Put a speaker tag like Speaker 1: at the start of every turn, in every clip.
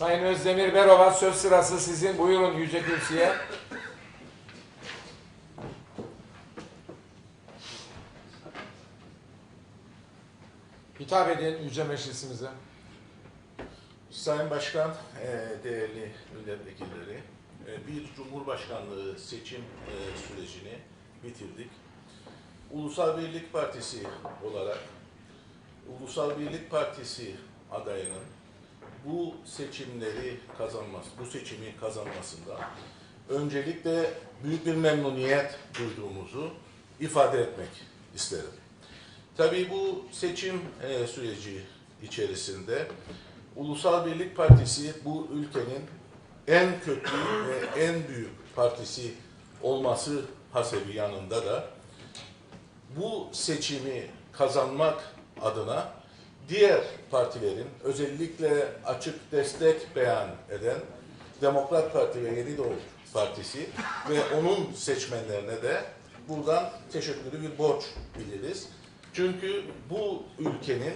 Speaker 1: Sayın Özdemir Berova söz sırası sizin. Buyurun Yüce Kürsü'ye. Hitap edin Yüce Meclisimize.
Speaker 2: Sayın Başkan, e, değerli milletvekilleri, e, bir Cumhurbaşkanlığı seçim e, sürecini bitirdik. Ulusal Birlik Partisi olarak Ulusal Birlik Partisi adayının bu seçimleri kazanması, bu seçimi kazanmasında öncelikle büyük bir memnuniyet duyduğumuzu ifade etmek isterim. Tabii bu seçim e, süreci içerisinde Ulusal Birlik Partisi bu ülkenin en köklü ve en büyük partisi olması hasebi yanında da bu seçimi kazanmak adına diğer partilerin özellikle açık destek beyan eden Demokrat Parti ve Yeni Doğu Partisi ve onun seçmenlerine de buradan teşekkürü bir borç biliriz. Çünkü bu ülkenin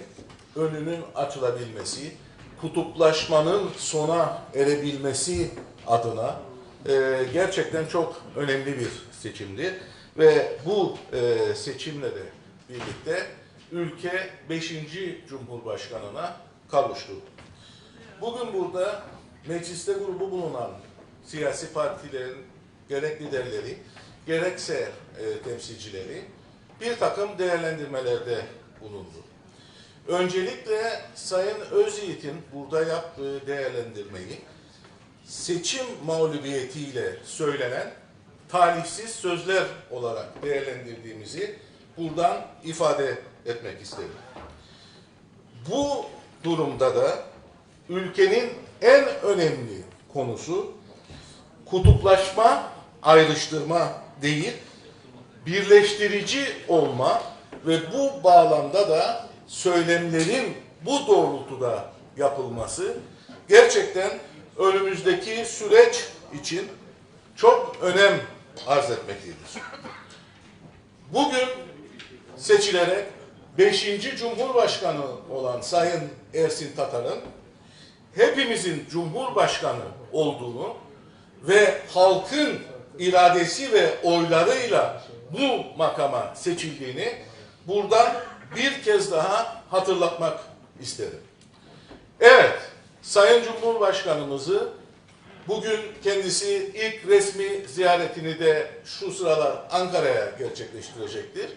Speaker 2: önünün açılabilmesi, kutuplaşmanın sona erebilmesi adına e, gerçekten çok önemli bir seçimdi. Ve bu e, seçimle de birlikte ülke 5. Cumhurbaşkanına kavuştu. Bugün burada mecliste grubu bulunan siyasi partilerin gerek liderleri, gerekse e, temsilcileri bir takım değerlendirmelerde bulundu. Öncelikle Sayın Özyiğit'in burada yaptığı değerlendirmeyi seçim mağlubiyetiyle söylenen talihsiz sözler olarak değerlendirdiğimizi buradan ifade etmek isterim. Bu durumda da ülkenin en önemli konusu kutuplaşma, ayrıştırma değil, birleştirici olma ve bu bağlamda da söylemlerin bu doğrultuda yapılması gerçekten önümüzdeki süreç için çok önem arz etmektedir. Bugün seçilerek 5. Cumhurbaşkanı olan Sayın Ersin Tatar'ın hepimizin Cumhurbaşkanı olduğunu ve halkın iradesi ve oylarıyla bu makama seçildiğini buradan bir kez daha hatırlatmak isterim. Evet, Sayın Cumhurbaşkanımızı bugün kendisi ilk resmi ziyaretini de şu sıralar Ankara'ya gerçekleştirecektir.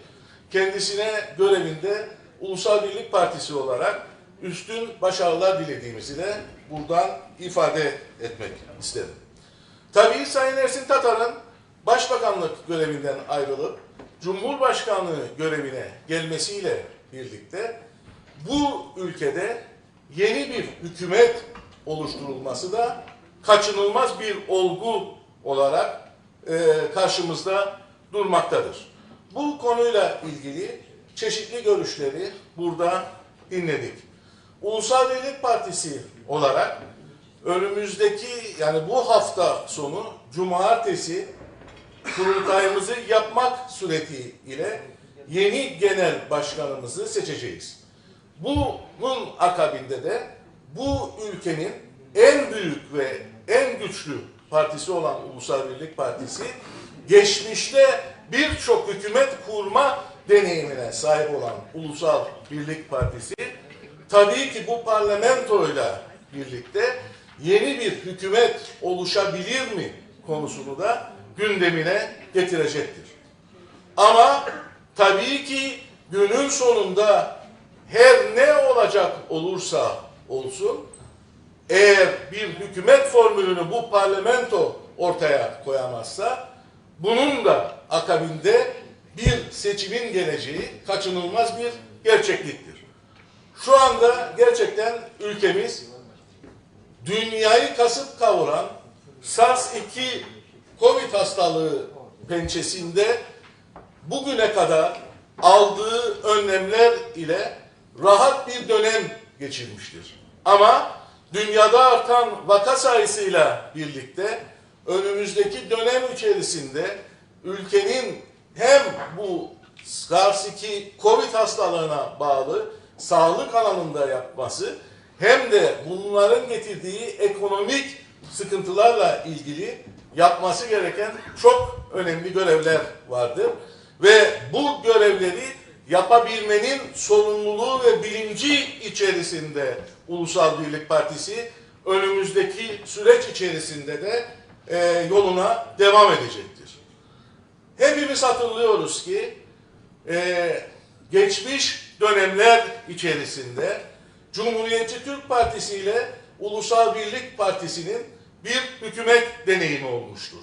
Speaker 2: Kendisine görevinde Ulusal Birlik Partisi olarak üstün başarılar dilediğimizi de buradan ifade etmek isterim. Tabii Sayın Ersin Tatar'ın başbakanlık görevinden ayrılıp Cumhurbaşkanlığı görevine gelmesiyle birlikte bu ülkede yeni bir hükümet oluşturulması da kaçınılmaz bir olgu olarak e, karşımızda durmaktadır. Bu konuyla ilgili çeşitli görüşleri burada dinledik. Ulusal Birlik Partisi olarak önümüzdeki yani bu hafta sonu cumartesi kurultayımızı yapmak suretiyle yeni genel başkanımızı seçeceğiz. Bunun akabinde de bu ülkenin en büyük ve en güçlü partisi olan Ulusal Birlik Partisi geçmişte birçok hükümet kurma deneyimine sahip olan Ulusal Birlik Partisi tabii ki bu parlamentoyla birlikte yeni bir hükümet oluşabilir mi konusunu da gündemine getirecektir. Ama tabii ki günün sonunda her ne olacak olursa olsun eğer bir hükümet formülünü bu parlamento ortaya koyamazsa bunun da akabinde bir seçimin geleceği kaçınılmaz bir gerçekliktir. Şu anda gerçekten ülkemiz dünyayı kasıp kavuran SARS-2 Covid hastalığı pençesinde bugüne kadar aldığı önlemler ile rahat bir dönem geçirmiştir. Ama dünyada artan vaka sayısıyla birlikte önümüzdeki dönem içerisinde ülkenin hem bu SARS-2 Covid hastalığına bağlı sağlık alanında yapması hem de bunların getirdiği ekonomik sıkıntılarla ilgili yapması gereken çok önemli görevler vardır. Ve bu görevleri yapabilmenin sorumluluğu ve bilinci içerisinde Ulusal Birlik Partisi önümüzdeki süreç içerisinde de e, yoluna devam edecektir. Hepimiz hatırlıyoruz ki e, geçmiş dönemler içerisinde Cumhuriyetçi Türk Partisi ile Ulusal Birlik Partisi'nin bir hükümet deneyimi olmuştur.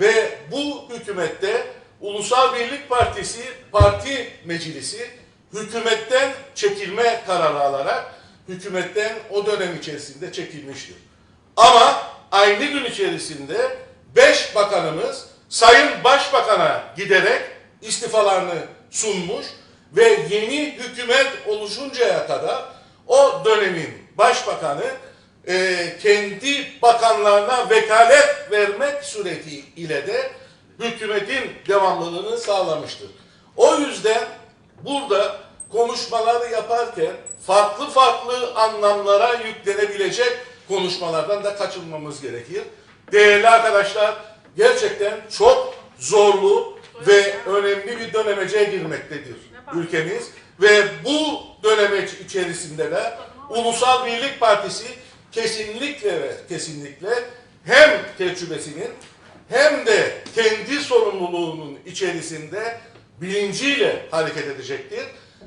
Speaker 2: Ve bu hükümette Ulusal Birlik Partisi Parti Meclisi hükümetten çekilme kararı alarak hükümetten o dönem içerisinde çekilmiştir. Ama aynı gün içerisinde beş bakanımız Sayın Başbakan'a giderek istifalarını sunmuş ve yeni hükümet oluşuncaya kadar o dönemin başbakanı e, kendi bakanlarına vekalet vermek suretiyle de hükümetin devamlılığını sağlamıştır. O yüzden burada konuşmaları yaparken farklı farklı anlamlara yüklenebilecek konuşmalardan da kaçınmamız gerekir. Değerli arkadaşlar gerçekten çok zorlu ve önemli bir dönemece girmektedir ülkemiz ve bu dönemeç içerisinde de Ulusal Birlik Partisi kesinlikle ve kesinlikle hem tecrübesinin hem de kendi sorumluluğunun içerisinde bilinciyle hareket edecektir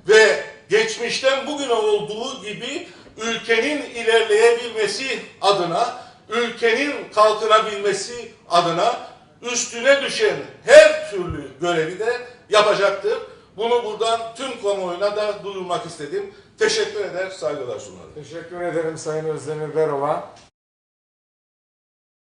Speaker 2: ve geçmişten bugüne olduğu gibi ülkenin ilerleyebilmesi adına, ülkenin kalkınabilmesi adına üstüne düşen her türlü görevi de yapacaktır. Bunu buradan tüm kamuoyuna da duyurmak istedim. Teşekkür eder, saygılar sunarım.
Speaker 1: Teşekkür ederim Sayın Özdemir Berova.